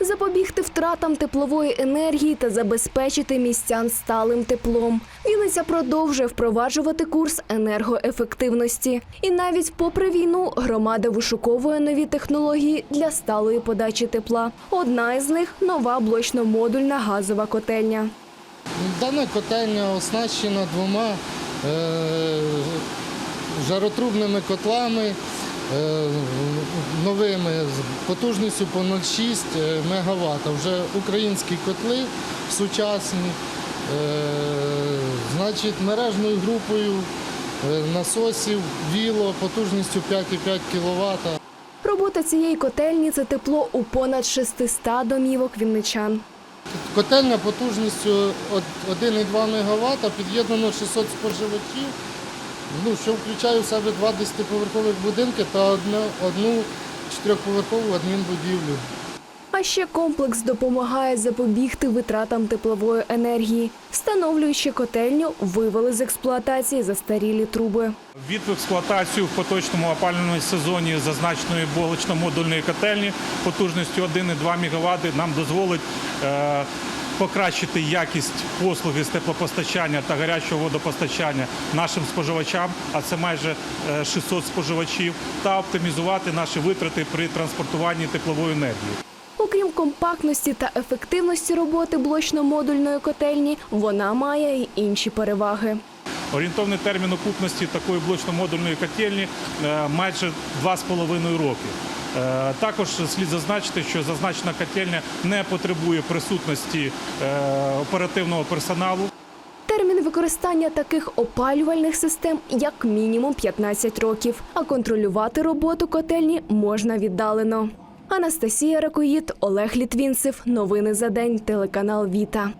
запобігти втратам теплової енергії та забезпечити містян сталим теплом. Вінниця продовжує впроваджувати курс енергоефективності. І навіть попри війну громада вишуковує нові технології для сталої подачі тепла. Одна із них нова блочно-модульна газова котельня. Дана котельня оснащена двома е, жаротрубними котлами новими з потужністю по 0,6 МВт. Вже українські котли сучасні, е, значить, мережною групою е, насосів віло потужністю 5,5 кВт. Робота цієї котельні це тепло у понад 600 домівок вінничан. Котельня потужністю 1,2 МВт, під'єднано 600 споживачів, ну, що включає в себе два 10-поверхових будинки та одну, одну чотирьохповерхову адмінбудівлю. А ще комплекс допомагає запобігти витратам теплової енергії. Встановлюючи котельню, вивели з експлуатації застарілі труби. Від в експлуатацію в поточному опалювальному сезоні зазначеної блочно-модульної котельні потужністю 1,2 МВт нам дозволить е, покращити якість послуги з теплопостачання та гарячого водопостачання нашим споживачам, а це майже е, 600 споживачів, та оптимізувати наші витрати при транспортуванні теплової енергії. Окрім компактності та ефективності роботи блочно-модульної котельні, вона має й інші переваги. Орієнтовний термін окупності такої блочно-модульної котельні е, майже 2,5 роки. Е, Також слід зазначити, що зазначена котельня не потребує присутності е, оперативного персоналу. Термін використання таких опалювальних систем як мінімум 15 років, а контролювати роботу котельні можна віддалено. Анастасія Ракоїд, Олег Літвінцев. Новини за день. Телеканал Віта.